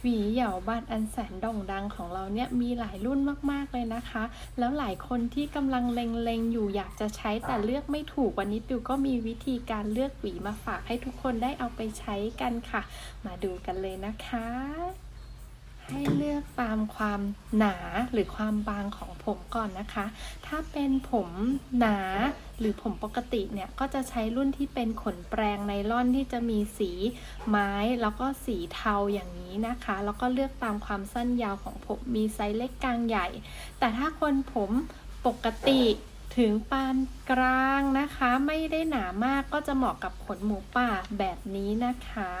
หวีเหยาบัตอันแสนด่งดังของเราเนี่ยมีหลายรุ่นมากๆเลยนะคะ แล้วหลายคนที่กำลังเล็งๆอยู่อยากจะใช้แต่เลือกไม่ถูกวันนี้ปิวก็มีวิธีการเลือกหวีมาฝากให้ทุกคนได้เอาไปใช้กันค่ะ มาดูกันเลยนะคะ ให้เลือกตามความหนาหรือความบางของผมก่อนนะคะ ถ้าเป็นผมหนาหรือผมปกติเนี่ยก็จะใช้รุ่นที่เป็นขนแปรงไนล่อนที่จะมีสีไม้แล้วก็สีเทาอย่างนี้นะคะ แล้วก็เลือกตามความสั้นยาวของผมมีไซส์เล็กกลางใหญ่ แต่ถ้าคนผมปกติถึงปานกลางนะคะ ไม่ได้หนามากก็จะเหมาะกับขนหมูป่าแบบนี้นะคะ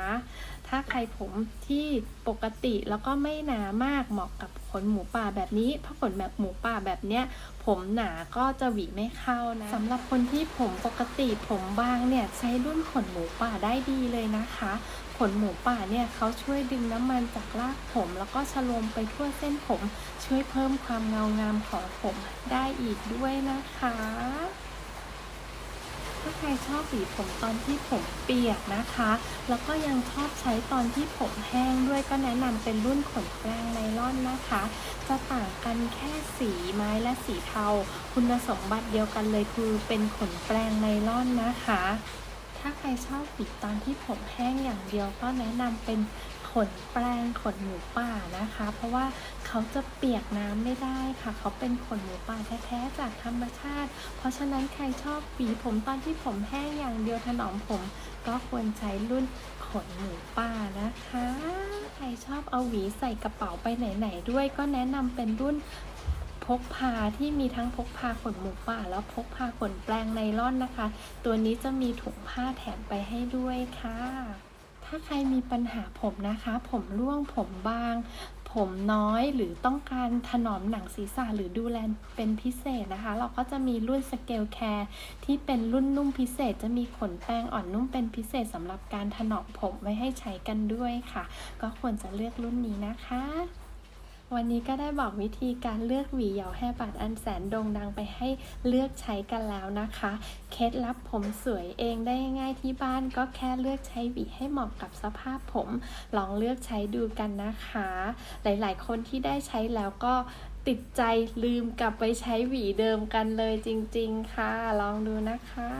ถ้าใครผมที่ปกติแล้วก็ไม่หนามากเหมาะกับขนหมูป่าแบบนี้เพราะขนแบบหมูป่าแบบเนี้ยผมหนาก็จะหวีไม่เข้านะสำหรับคนที่ผมปกติผมบางเนี่ยใช้รุ่นขนหมูป่าได้ดีเลยนะคะ ขนหมูป่าเนี่ยเขาช่วยดึงน้ำมันจากรากผม แล้วก็ชโลมไปทั่วเส้นผม ช่วยเพิ่มความเงางามของผมได้อีกด้วยนะคะ ถ้าใครชอบหวีผมตอนที่ผมเปียกนะคะ แล้วก็ยังชอบใช้ตอนที่ผมแห้งด้วยก็แนะนำเป็นรุ่นขนแปรงไนล่อนนะคะ จะต่างกันแค่สีไม้และสีเทา คุณสมบัติเดียวกันเลยคือเป็นขนแปรงไนล่อนนะคะ ถ้าใครชอบหวีตอนที่ผมแห้งอย่างเดียวก็แนะนำเป็น ขนแปรงขนหมูป่านะคะ เพราะว่าเขาจะเปียกน้ำไม่ได้ค่ะ เขาเป็นขนหมูป่าแท้ๆจากธรรมชาติ เพราะฉะนั้นใครชอบหวีผมตอนที่ผมแห้งอย่างเดียวถนอมผม ก็ควรใช้รุ่นขนหมูป่านะคะ ใครชอบเอาหวีใส่กระเป๋าไปไหนๆด้วย ก็แนะนำเป็นรุ่นพกพาที่มีทั้งพกพาขนหมูป่า แล้วพกพาขนแปรงไนล่อนนะคะ ตัวนี้จะมีถุงผ้าแถมไปให้ด้วยค่ะ ถ้าใครมีปัญหาผมนะคะ ผมร่วงผมบาง ผมน้อยหรือต้องการถนอมหนังศีรษะหรือดูแลเป็นพิเศษนะคะ เราก็จะมีรุ่นสเกลแคร์ที่เป็นรุ่นนุ่มพิเศษ จะมีขนแป้งอ่อนนุ่มเป็นพิเศษสำหรับการถนอมผมไว้ให้ใช้กันด้วยค่ะ ก็ควรจะเลือกรุ่นนี้นะคะ วันนี้ก็ได้บอกวิธีการเลือกหวีเหยาแฮร์บัตอันแสนโด่งดังไปให้เลือกใช้กันแล้วนะคะ เคล็ดลับผมสวยเองได้ง่ายที่บ้านก็แค่เลือกใช้หวีให้เหมาะกับสภาพผม ลองเลือกใช้ดูกันนะคะ หลายๆ คนที่ได้ใช้แล้วก็ติดใจลืมกลับไปใช้หวีเดิมกันเลยจริง ๆ ค่ะ ลองดูนะคะ